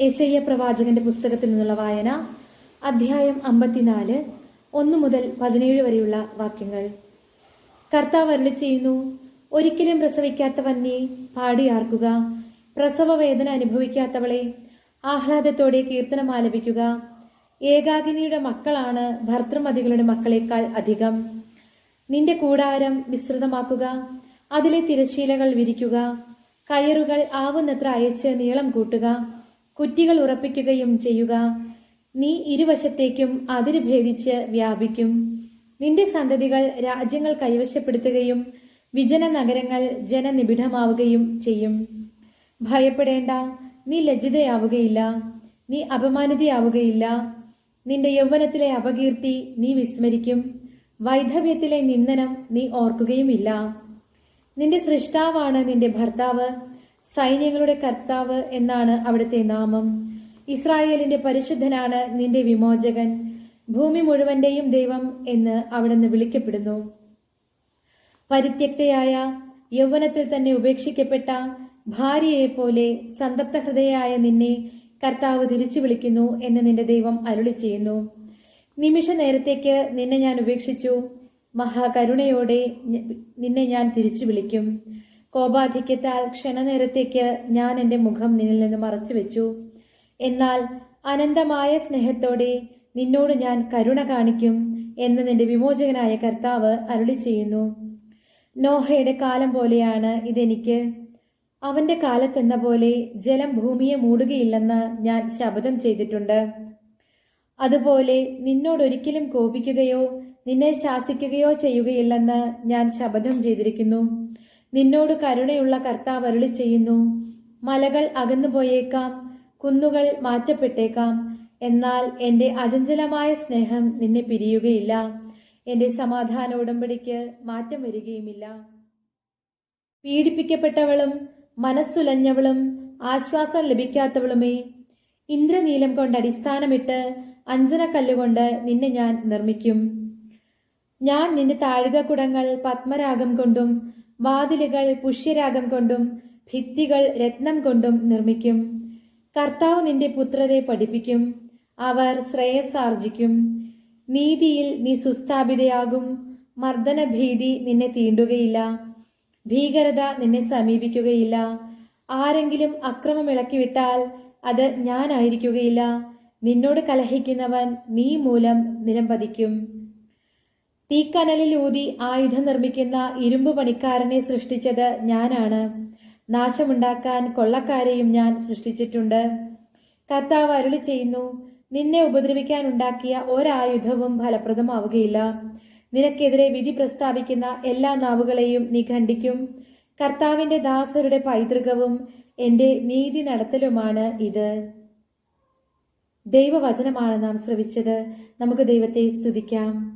യേശയ്യ പ്രവാചകന്റെ പുസ്തകത്തിൽ നിന്നുള്ള വായന അധ്യായം അമ്പത്തിനാല് ഒന്നു മുതൽ പതിനേഴ് വരെയുള്ള വാക്യങ്ങൾ. കർത്താവ് അരുളി ചെയ്യുന്നു ഒരിക്കലും പ്രസവിക്കാത്തവൻ നീ പാടിയാർക്കുക പ്രസവ വേദന അനുഭവിക്കാത്തവളെ ആഹ്ലാദത്തോടെ കീർത്തനം ആലപിക്കുക. ഏകാഗിനിയുടെ മക്കളാണ് ഭർത്തൃമതികളുടെ മക്കളെക്കാൾ അധികം. നിന്റെ കൂടാരം വിസ്തൃതമാക്കുക അതിലെ തിരശീലകൾ വിരിക്കുക കയറുകൾ ആവുന്നത്ര അയച്ച് നീളം കൂട്ടുക. കുറ്റികൾ ഉറപ്പിക്കുകയും ചെയ്യുക. നീ ഇരുവശത്തേക്കും അതിര് ഭേദിച്ച് വ്യാപിക്കും. നിന്റെ സന്തതികൾ രാജ്യങ്ങൾ കൈവശപ്പെടുത്തുകയും വിജന നഗരങ്ങൾ ജനനിബിഡമാവുകയും ചെയ്യും. ഭയപ്പെടേണ്ട നീ ലജ്ജിതയാവുകയില്ല. നീ അപമാനിതയാവുകയില്ല. നിന്റെ യൗവനത്തിലെ അപകീർത്തി നീ വിസ്മരിക്കും. വൈധവ്യത്തിലെ നിന്ദനം നീ ഓർക്കുകയുമില്ല. നിന്റെ സൃഷ്ടാവാണ് നിന്റെ ഭർത്താവ്. സൈന്യങ്ങളുടെ കർത്താവ് എന്നാണ് അവിടുത്തെ നാമം. ഇസ്രായേലിന്റെ പരിശുദ്ധനാണ് നിന്റെ വിമോചകൻ. ഭൂമി മുഴുവന്റെയും ദൈവം എന്ന് അവിടുന്ന് വിളിക്കപ്പെടുന്നു. പരിത്യക്തയായ യൗവനത്തിൽ തന്നെ ഉപേക്ഷിക്കപ്പെട്ട ഭാര്യയെ പോലെ സന്തപ്ത ഹൃദയായ നിന്നെ കർത്താവ് തിരിച്ചു വിളിക്കുന്നു എന്ന് നിന്റെ ദൈവം അരുളി ചെയ്യുന്നു. നിമിഷ നേരത്തേക്ക് നിന്നെ ഞാൻ ഉപേക്ഷിച്ചു. മഹാകരുണയോടെ നിന്നെ ഞാൻ തിരിച്ചു വിളിക്കും. കോപാധിക്യത്താൽ ക്ഷണനേരത്തേക്ക് ഞാൻ എന്റെ മുഖം നിന്നിൽ നിന്ന് മറച്ചു വെച്ചു എന്നാൽ അനന്തമായ സ്നേഹത്തോടെ നിന്നോട് ഞാൻ കരുണ കാണിക്കും എന്ന് നിന്റെ വിമോചകനായ കർത്താവ് അരുളി ചെയ്യുന്നു. നോഹയുടെ കാലം പോലെയാണ് ഇതെനിക്ക്. അവന്റെ കാലത്തെന്ന പോലെ ജലം ഭൂമിയെ മൂടുകയില്ലെന്ന് ഞാൻ ശപഥം ചെയ്തിട്ടുണ്ട്. അതുപോലെ നിന്നോടൊരിക്കലും കോപിക്കുകയോ നിന്നെ ശാസിക്കുകയോ ചെയ്യുകയില്ലെന്ന് ഞാൻ ശപഥം ചെയ്തിരിക്കുന്നു. നിന്നോട് കരുണയുള്ള കർത്താവ് അരുളി ചെയ്യുന്നു. മലകൾ അകന്നുപോയേക്കാം കുന്നുകൾ മാറ്റപ്പെട്ടേക്കാം. എന്നാൽ എന്റെ അചഞ്ചലമായ സ്നേഹം നിന്നെ പിരിയുകയില്ല. എന്റെ സമാധാന ഉടമ്പടിക്ക് മാറ്റം വരികയുമില്ല. പീഡിപ്പിക്കപ്പെട്ടവളും മനസ്സുലഞ്ഞവളും ആശ്വാസം ലഭിക്കാത്തവളുമേ ഇന്ദ്രനീലം കൊണ്ട് അടിസ്ഥാനമിട്ട് അഞ്ജനക്കല്ലുകൊണ്ട് നിന്നെ ഞാൻ നിർമ്മിക്കും. ഞാൻ നിന്റെ താഴികക്കുടങ്ങൾ പത്മരാഗം കൊണ്ടും വാതിലുകൾ പുഷ്യരാഗം കൊണ്ടും ഭിത്തികൾ രത്നം കൊണ്ടും നിർമ്മിക്കും. കർത്താവ് നിന്റെ പുത്രരെ പഠിപ്പിക്കും. അവർ ശ്രേയസാർജിക്കും നീതിയിൽ നീ സുസ്ഥാപിതയാകും. മർദ്ദനഭീതി നിന്നെ തീണ്ടുകയില്ല. ഭീകരത നിന്നെ സമീപിക്കുകയില്ല. ആരെങ്കിലും അക്രമം ഇളക്കിവിട്ടാൽ അത് ഞാനായിരിക്കുകയില്ല. നിന്നോട് കലഹിക്കുന്നവൻ നീ മൂലം നിലംപതിക്കും. തീക്കനലിൽ ഊതി ആയുധം നിർമ്മിക്കുന്ന ഇരുമ്പ് പണിക്കാരനെ സൃഷ്ടിച്ചത് ഞാനാണ്. നാശമുണ്ടാക്കാൻ കൊള്ളക്കാരെയും ഞാൻ സൃഷ്ടിച്ചിട്ടുണ്ട്. കർത്താവ് അരുളി ചെയ്യുന്നു നിന്നെ ഉപദ്രവിക്കാൻ ഉണ്ടാക്കിയ ഒരായുധവും ഫലപ്രദമാവുകയില്ല. നിനക്കെതിരെ വിധി പ്രസ്താവിക്കുന്ന എല്ലാ നാവുകളെയും നീ ഖണ്ഡിക്കും. കർത്താവിന്റെ ദാസരുടെ പൈതൃകവും എന്റെ നീതി നടത്തലുമാണ് ഇത്. ദൈവവചനമാണ് നാം ശ്രവിച്ചത്. നമുക്ക് ദൈവത്തെ സ്തുതിക്കാം.